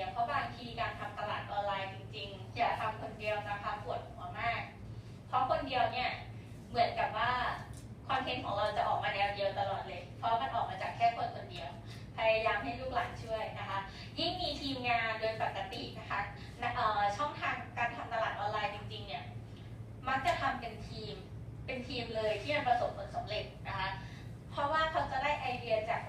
เดียเพราะบางทีการทำตลาดออนไลน์จริงๆ อย่าทำคนเดียวจะทำปวดหัวมาก เพราะคนเดียวเนี่ยเหมือนกับว่าคอนเทนต์ของเราจะออกมาแนวเดียวตลอดเลย เพราะมันออกมาจากแค่คนคนเดียว พยายามให้ลูกหลานช่วยนะคะ ยิ่งมีทีมงานโดยปกตินะคะนะเอ่อช่องทางการทำตลาดออนไลน์จริงๆเนี่ยมักจะทำเป็นทีมเป็นทีมเลยที่มันประสบผลสำเร็จนะคะ เพราะว่าเขาจะได้ไอเดียจาก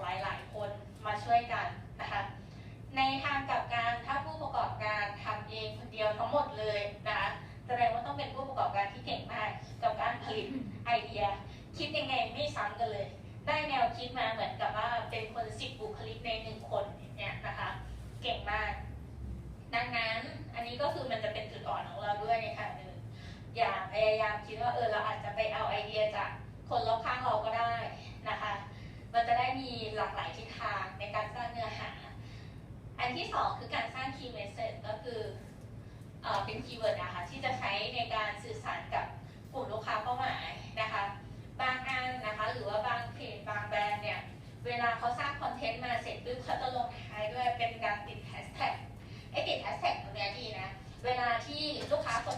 คิดมาเหมือนกับว่าเป็นคนสิบบุคลิกในหนึ่งคนเนี่ยนะคะ เก่งมาก ดังนั้นอันนี้ก็คือมันจะเป็นจุดอ่อนของเราด้วยในทางหนึ่งอย่าพยายามคิดว่าเออเราอาจจะไปเอาไอเดียจากคนรอบข้างเราก็ได้นะคะ มันจะได้มีหลากหลายทิศทางในการสร้างเนื้อหา อันที่สองคือการสร้าง key message ก็คือเอเป็นคีย์เวิร์ดนะคะที่จะใช้ในการสื่อสารกับกลุ่มลูกค้าเป้าหมายนะคะ บางอันนะคะ หรือว่าบางเพจบางแบรนด์เนี่ยเวลาเขาสร้างคอนเทนต์มาเสร็จปุ๊บเขาจะลงท้ายด้วยเป็นการติดแฮชแท็กไอ้ติดแฮชแท็กตรงเนี้ยดีนะ เวลาที่ลูกค้าคน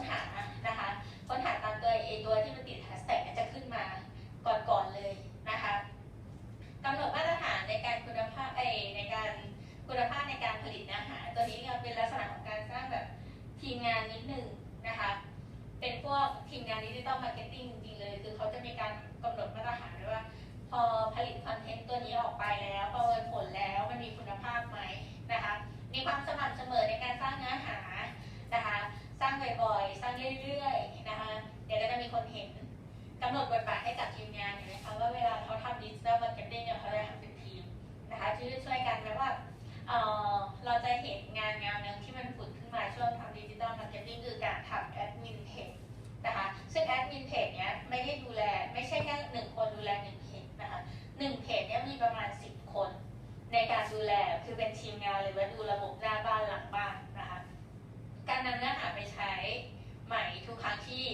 นำเนื้อหาไปใช้ใหม่ทุกครั้งที่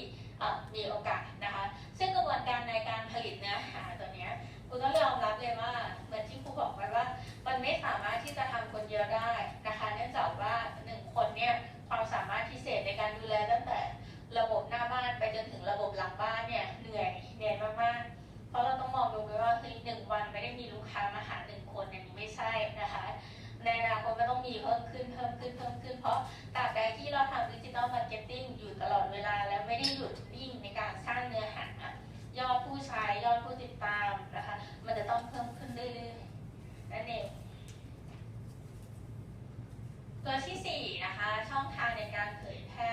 มีโอกาสนะคะ ซึ่งกระบวนการในการผลิตเนื้อหาตัวเนี้ยคุณต้องยอมรับเลยว่าเหมือนที่ครูบอกไว้ว่า มันไม่สามารถที่จะทำคนเดียวได้นะคะ เนื่องจากว่าหนึ่งคนเนี่ยความสามารถพิเศษในการดูแลตั้งแต่ระบบหน้าบ้านไปจนถึงระบบหลังบ้านเนี่ยเหนื่อยเหนื่อยมากๆ เพราะเราต้องมองดูไปว่าคือหนึ่งวันไม่ได้มีลูกค้ามาหาหนึ่งคนอย่างนี้ไม่ใช่นะคะ ในอนาคตมันต้องมีเพิ่มขึ้นเพิ่มขึ้นเพิ่มขึ้น เพราะตราบใดที่เราทำดิจิตอลมาร์เก็ตติ้งอยู่ตลอดเวลา แล้วไม่ได้หยุดยิ่งในการสร้างเนื้อหายอดผู้ใช้ยอดผู้ติดตามนะคะ มันจะต้องเพิ่มขึ้นเรื่อยๆนั่นเองตัวที่สี่นะคะช่องทางในการเผยแพร่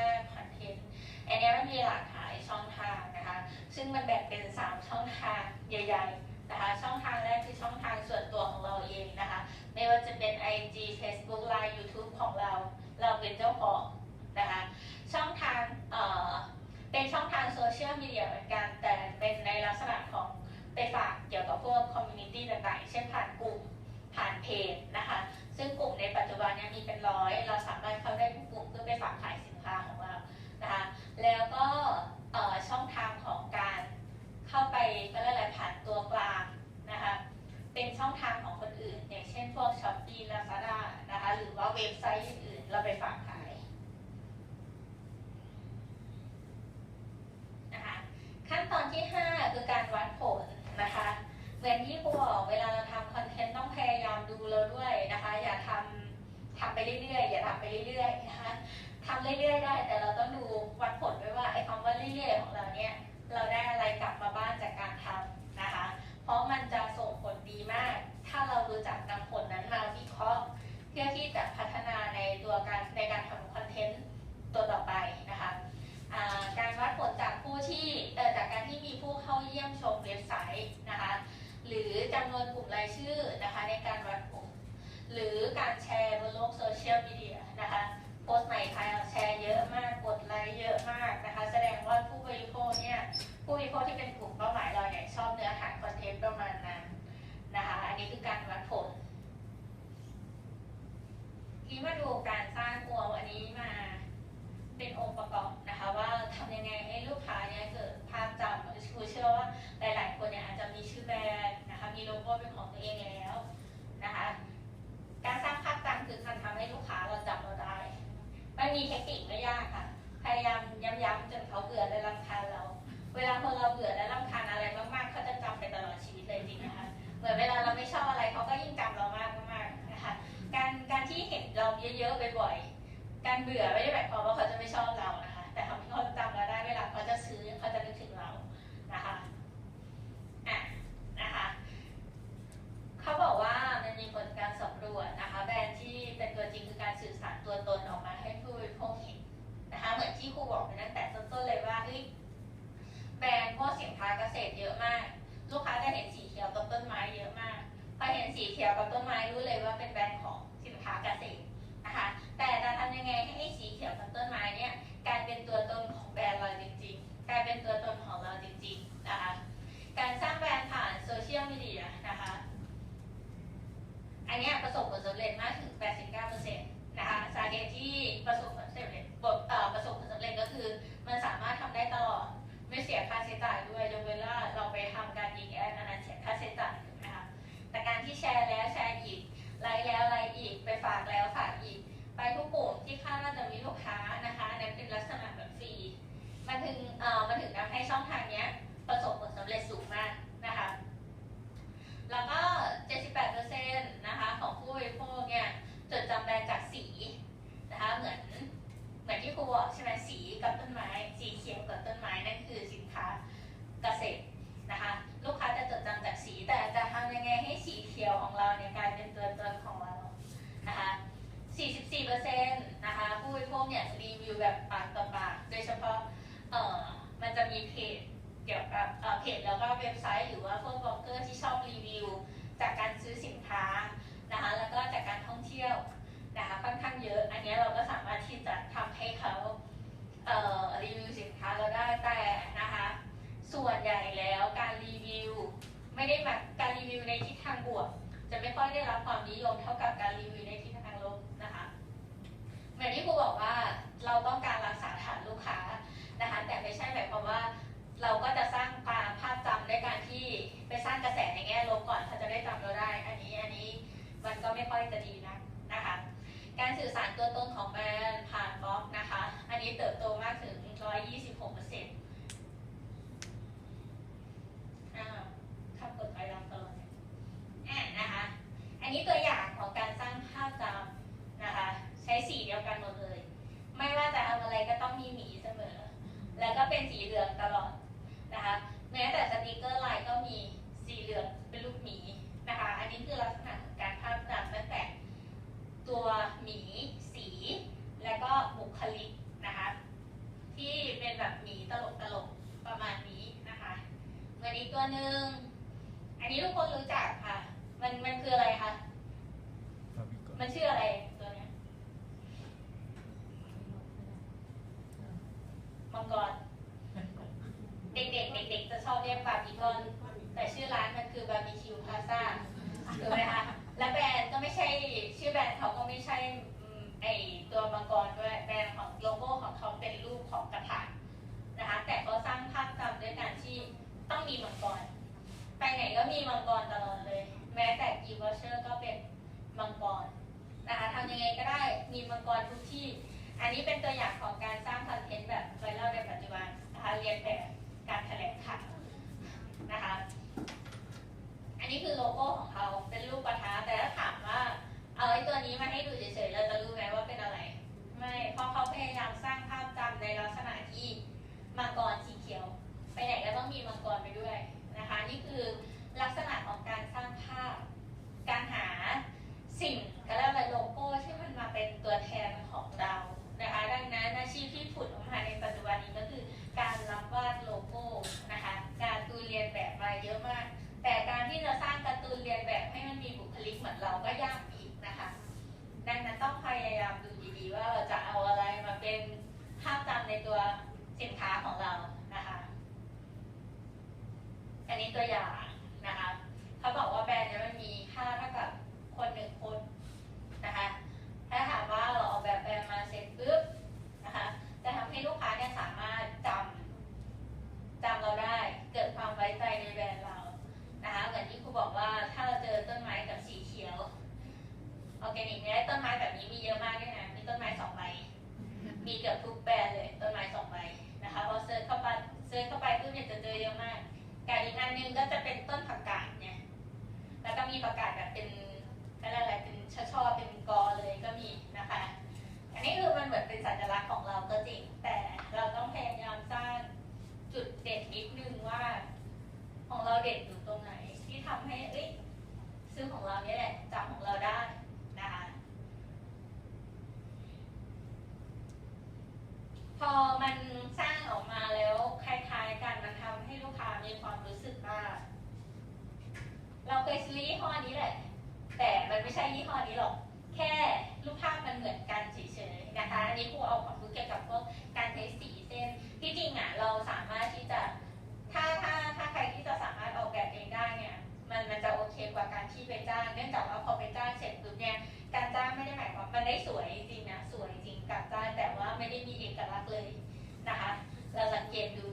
เรื่อยๆ อย่าทำไปเรื่อยๆนะคะทำเรื่อยๆได้ แต่เราต้องดูวัดผลด้วยว่าไอ้คำว่าเรื่อยๆของเราเนี่ยเราได้อะไรกลับมาบ้างจากการทำนะคะ เพราะมันจะส่งผลดีมาก ถ้าเรารู้จักนำผลนั้นมาวิเคราะห์ เพื่อที่จะพัฒนาในตัวการในการทำคอนเทนต์ตัวต่อไปนะคะการวัดผลจากผู้ที่จากการที่มีผู้เข้าเยี่ยมชมเว็บไซต์นะคะ หรือจำนวนกลุ่มรายชื่อนะคะในการวัดผ หรือการแชร์บนโลกโซเชียลมีเดียนะคะโพสต์ใหม่ใครแชร์เยอะมากกดไลค์เยอะมากนะคะ แสดงว่าผู้บริโภคเนี่ยผู้บริโภคที่เป็นกลุ่มเป้าหมายเราเนี่ยชอบเนื้อหาคอนเทนต์ประมาณนั้นนะคะอันนี้คือการวัดผลทีมาดูการสร้างตัวอันนี้มาเป็นองค์ประกอบนะคะ ว่าทำยังไงให้ลูกค้าเนี่ยเกิดภาพจำครูเชื่อว่า มีเทคนิคไม่ยากค่ะ พยายามย้ำๆจนเขาเบื่อและรำคาญเรา เวลาคนเราเบื่อและรำคาญอะไรมากๆเขาจะจำไปตลอดชีวิตเลยจริงนะคะ เหมือนเวลาเราไม่ชอบอะไรเขาก็ยิ่งจำเรามากมากๆนะคะ การการที่เห็นเราเย อะๆบ่อยๆ การเบื่อไม่ได้หมายความว่าเขาจะไม่ชอบเรานะคะ แต่ทำให้เขาจำเราได้เวลาเขาจะซื้อเขาจะนึกถึงเรานะคะอะนะคะเขาบอกว่ามันมีผลการสำรวจนะคะ แบรนด์ที่เป็นตัวจริงคือการสื่อสารตัวตนออกมาให้ผู้บริโภคเห็นนะคะเหมือนที่ครูบอกไปตั้งแต่ต้นๆเลยว่าเฮ้ยแบรนด์พวกสินค้าเกษตรเยอะมาก ลูกค้าจะเห็นสีเขียวกับต้นไม้เยอะมากพอเห็นสีเขียวกับต้นไม้รู้เลยว่าเป็นแบรนด์ของสินค้าเกษตร นะคะ แต่จะทำยังไงให้สีเขียวกับต้นไม้เนี่ยกลายเป็นตัวตนของแบรนด์เราจริงๆ กลายเป็นตัวตนของเราจริงๆนะคะ การสร้างแบรนด์ผ่านโซเชียลมีเดียนะคะ อันนี้ประสบผลสำเร็จมากถึง 89%นะคะ สาเหตุที่ประสบผลสำเร็จประสบผลสำเร็จก็คือ มันสามารถทำได้ตลอด ไม่เสียค่าใช้จ่ายด้วยยกเว้นว่า นี้เราก็สามารถที่จะทำให้เขาเอ่อรีวิวสินค้าเราได้แต่นะคะ ส่วนใหญ่แล้วการรีวิว ไม่ได้มาการรีวิวในทิศทางบวก จะไม่ค่อยได้รับความนิยมเท่ากับการรีวิวในทิศทางลบนะคะเหมือนที่ครูบอกว่าเราต้องการรักษาฐานลูกค้านะคะแต่ไม่ใช่หมายความว่าเราก็จะสร้างความภาพจำด้วยการที่ไปสร้างกระแสในแง่ลบก่อน เติบโตมากถึง 126เปอร์เซ็นต์อ้าวขับกดถอยหลังตลอดเลยอะนะคะ อันนี้ตัวอย่างของการสร้างภาพจำนะคะ ใช้สีเดียวกันหมดเลย ไม่ว่าจะทำอะไรก็ต้องมีหมีเสมอ แล้วก็เป็นสีเหลืองตลอดนะคะ แม้แต่สติกเกอร์ลายก็มีสีเหลืองเป็นรูปหมีนะคะ อันนี้คือลักษณะของการภาพจำตั้งแต่ตัวหมีสี แล้วก็บุคลิกนะคะ ที่เป็นแบบหมีตลกตลกๆประมาณนี้นะคะเหมือนอีกตัวหนึ่งอันนี้ทุกคนรู้จักค่ะ มันมันคืออะไรคะ บาร์บีคอน มันชื่ออะไรตัวเนี้ยมังกร เด็กๆเด็กๆจะชอบเรียกบาร์บีคอน แต่ชื่อร้านมันคือบาร์บีคิวพาซ่าถูกไหมคะ และแบรนด์ก็ไม่ใช่ชื่อแบรนด์เขาก็ไม่ใช่อืมไอตัวมังกรด้วย แบรนด์ของโลโก้ของเขาเป็นรูปของกระถางนะคะ แต่เขาสร้างภาพจำด้วยการที่ต้อง มีมังกร ไปไหนก็มีมังกรตลอดเลย แม้แต่กีวอเชอร์ก็เป็นมังกรนะคะทำยังไงก็ได้มีมังกรทุกที่ อันนี้เป็นตัวอย่างของการสร้างคอนเทนต์แบบไวรัลในปัจจุบันนะคะเรียนแบบการแถลงข่าวนะคะ อันนี้คือโลโก้ของเขาเป็นรูปกระทะแต่ถ้าถามว่าเอาไอ้ตัวนี้มาให้ดูเฉยๆเราจะรู้ไหมว่าเป็นอะไร ไม่เพราะเขาพยายามสร้างภาพจำในลักษณะที่มังกรสีเขียว ไปไหนก็ต้องมีมังกรไปด้วยนะคะ นี่คือลักษณะของการสร้างภาพ ตัวอย่างนะคะเขาบอกว่าแบรนด์เนี้มันมีค่าเท่ากับคนหนึ่งคนนะคะถ้าถามว่าเราออกแบบแบรนด์มาเสร็จปุ๊บนะคะจะทำให้ลูกค้าเนี่ยสามารถจำจำเราได้เกิดความไว้ใจในแบรนด์เรานะคะเหมือนที่ครูบอกว่าถ้าเราเจอต้นไม้กับสีเขียวออร์แกนิกเนี่ยต้นไม้แบบนี้มีเยอะมากด้วยนะมีต้นไม้สองใบมีกับทุกแบรนด์เลยึ่งก็จะเป็นต้นผักกาดไงแล้วก็มีผักกาดแบบเป็นอะไรๆเป็นช่อชอเป็นกอเลยก็มีนะคะ อันนี้คือมันเหมือนเป็นสัญลักษณ์ของเราก็จริง แต่เราต้องพยายามสร้างจุดเด่นนิดนึงว่า ของเราเด่นอยู่ตรงไหน ที่ทำให้เอ้ยซื้อของเราเนี่ยแหละจำของเราได้นะคะพอมัน เราเคยซื้อยี่ห้อนี้แหละ แต่มันไม่ใช่ยี่ห้อนี้หรอก แค่รูปภาพมันเหมือนกันเฉยๆนะคะ อันนี้ครูเอาความรู้เกี่ยวกับพวกการใช้สีเส้น ที่จริงอะเราสามารถที่จะถ้าถ้าถ้าใครที่จะสามารถออกแบบเองได้เนี่ยมันมันจะโอเคกว่าการที่ไปจ้าง เนื่องจากว่าพอไปจ้างเสร็จปุ๊บเนี่ยการจ้างไม่ได้หมายความมันได้สวยจริงนะสวยจริงกับจ้างแต่ว่าไม่ได้มีเอกลักษณ์เลยนะคะ เราสังเกตดู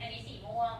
อันนี้สีม่วง